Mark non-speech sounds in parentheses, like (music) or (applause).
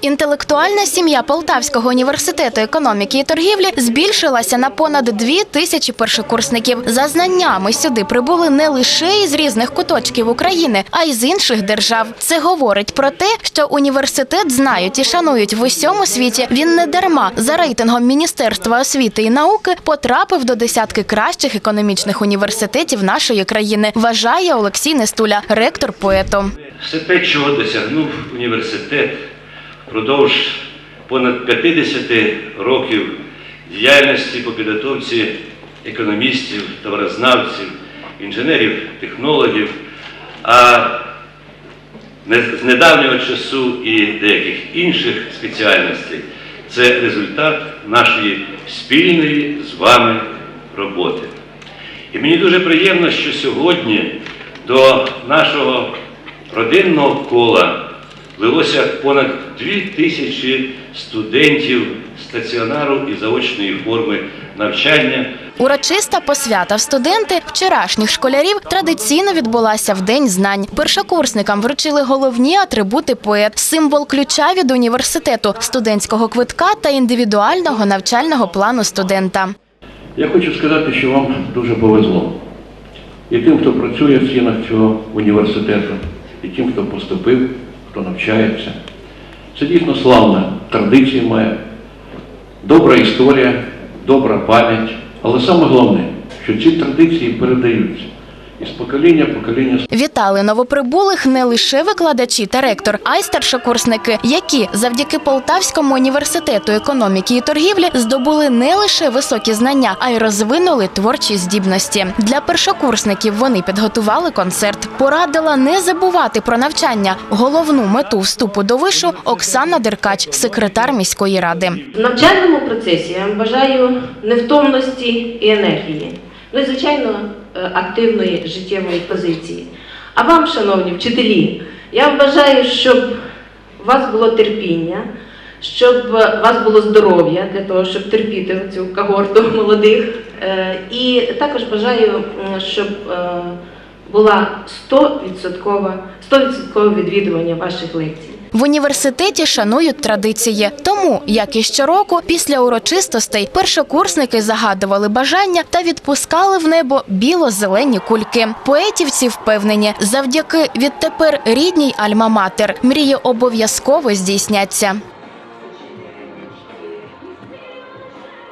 Інтелектуальна сім'я Полтавського університету економіки і торгівлі збільшилася на понад дві тисячі першокурсників. За знаннями сюди прибули не лише із різних куточків України, а й з інших держав. Це говорить про те, що університет знають і шанують в усьому світі. Він не дарма за рейтингом Міністерства освіти і науки потрапив до десятки кращих економічних університетів нашої країни. Вважає Олексій Нестуля, ректор поету. Все те, чого досягнув університет впродовж понад 50 років діяльності по підготовці економістів, товарознавців, інженерів, технологів, а з недавнього часу і деяких інших спеціальностей, це результат нашої спільної з вами роботи. І мені дуже приємно, що сьогодні до нашого родинного кола влилося понад дві тисячі студентів стаціонару і заочної форми навчання. Урочиста посвята в студенти вчорашніх школярів традиційно відбулася в День знань. Першокурсникам вручили головні атрибути поет, символ ключа від університету, студентського квитка та індивідуального навчального плану студента. Я хочу сказати, що вам дуже повезло. І тим, хто працює в стінах цього університету, і тим, хто поступив, хто навчається. Це дійсно славна традиція має, добра історія, добра пам'ять. Але саме головне, що ці традиції передаються із покоління в покоління Вітали новоприбулих не лише викладачі та ректор, а й старшокурсники, які завдяки Полтавському університету економіки і торгівлі здобули не лише високі знання, а й розвинули творчі здібності. Для першокурсників вони підготували концерт. Порадила не забувати про навчання. Головну мету вступу до вишу Оксана Деркач, секретар міської ради. В навчальному процесі я вам бажаю невтомності і енергії, ну і, звичайно, активної життєвої позиції. А вам, шановні вчителі, я бажаю, щоб у вас було терпіння, щоб у вас було здоров'я для того, щоб терпіти цю когорту (laughs) молодих. Е, І також бажаю, щоб е, була 100% 100% відвідування ваших лекцій. В університеті шанують традиції. Тому, як і щороку, після урочистостей першокурсники загадували бажання та відпускали в небо біло-зелені кульки. Поетівці впевнені, завдяки відтепер рідній альма-матер мрії обов'язково здійсняться.